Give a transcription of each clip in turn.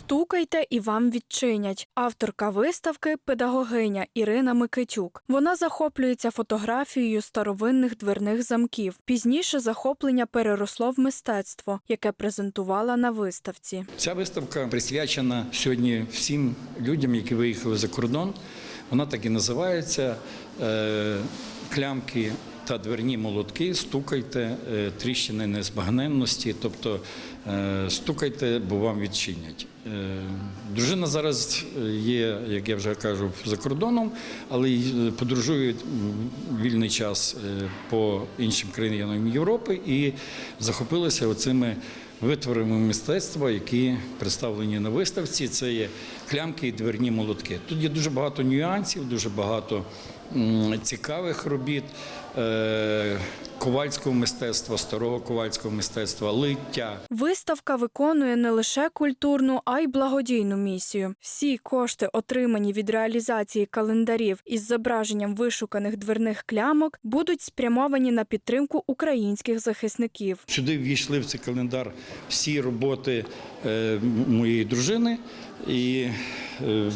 Стукайте і вам відчинять. Авторка виставки педагогиня Ірина Микитюк. Вона захоплюється фотографією старовинних дверних замків. Пізніше захоплення переросло в мистецтво, яке презентувала на виставці. Ця виставка присвячена сьогодні всім людям, які виїхали за кордон. Вона так і називається е, клямки та дверні молотки. Стукайте, е, тріщини незбагненності, тобто е, стукайте, бо вам відчинять. Е, Дружина зараз є, як я вже кажу, за кордоном, але подорожує вільний час по іншим країнам Європи і захопилася оцими витворами мистецтва, які представлені на виставці. Це є клямки і дверні молотки. Тут є дуже багато нюансів, дуже багато цікавих робіт. Ковальського мистецтва, старого ковальського мистецтва, лиття. Виставка виконує не лише культурну, а й благодійну місію. Всі кошти, отримані від реалізації календарів із зображенням вишуканих дверних клямок, будуть спрямовані на підтримку українських захисників. Сюди ввійшли в цей календар всі роботи е, моєї дружини, і е,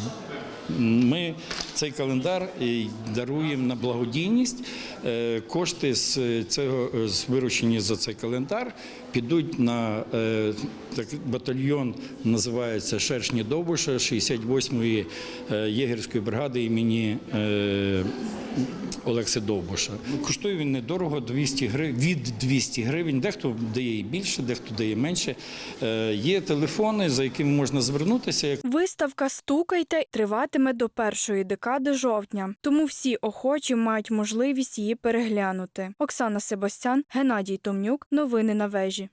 ми цей календар даруємо на благодійність. Е, Кошти з цього з виручені за цей календар підуть на е, так, батальйон, називається Шершні Довбуша 68-ї е, єгерської бригади імені. Олекси Довбуша. Коштує він недорого 200 гривень, від 200 гривень. Дехто дає і більше, дехто дає менше. Е, Є телефони, за якими можна звернутися. Виставка Стукайте триватиме до першої декади жовтня, тому всі охочі мають можливість її переглянути. Оксана Себастян, Геннадій Томнюк. Новини на вежі.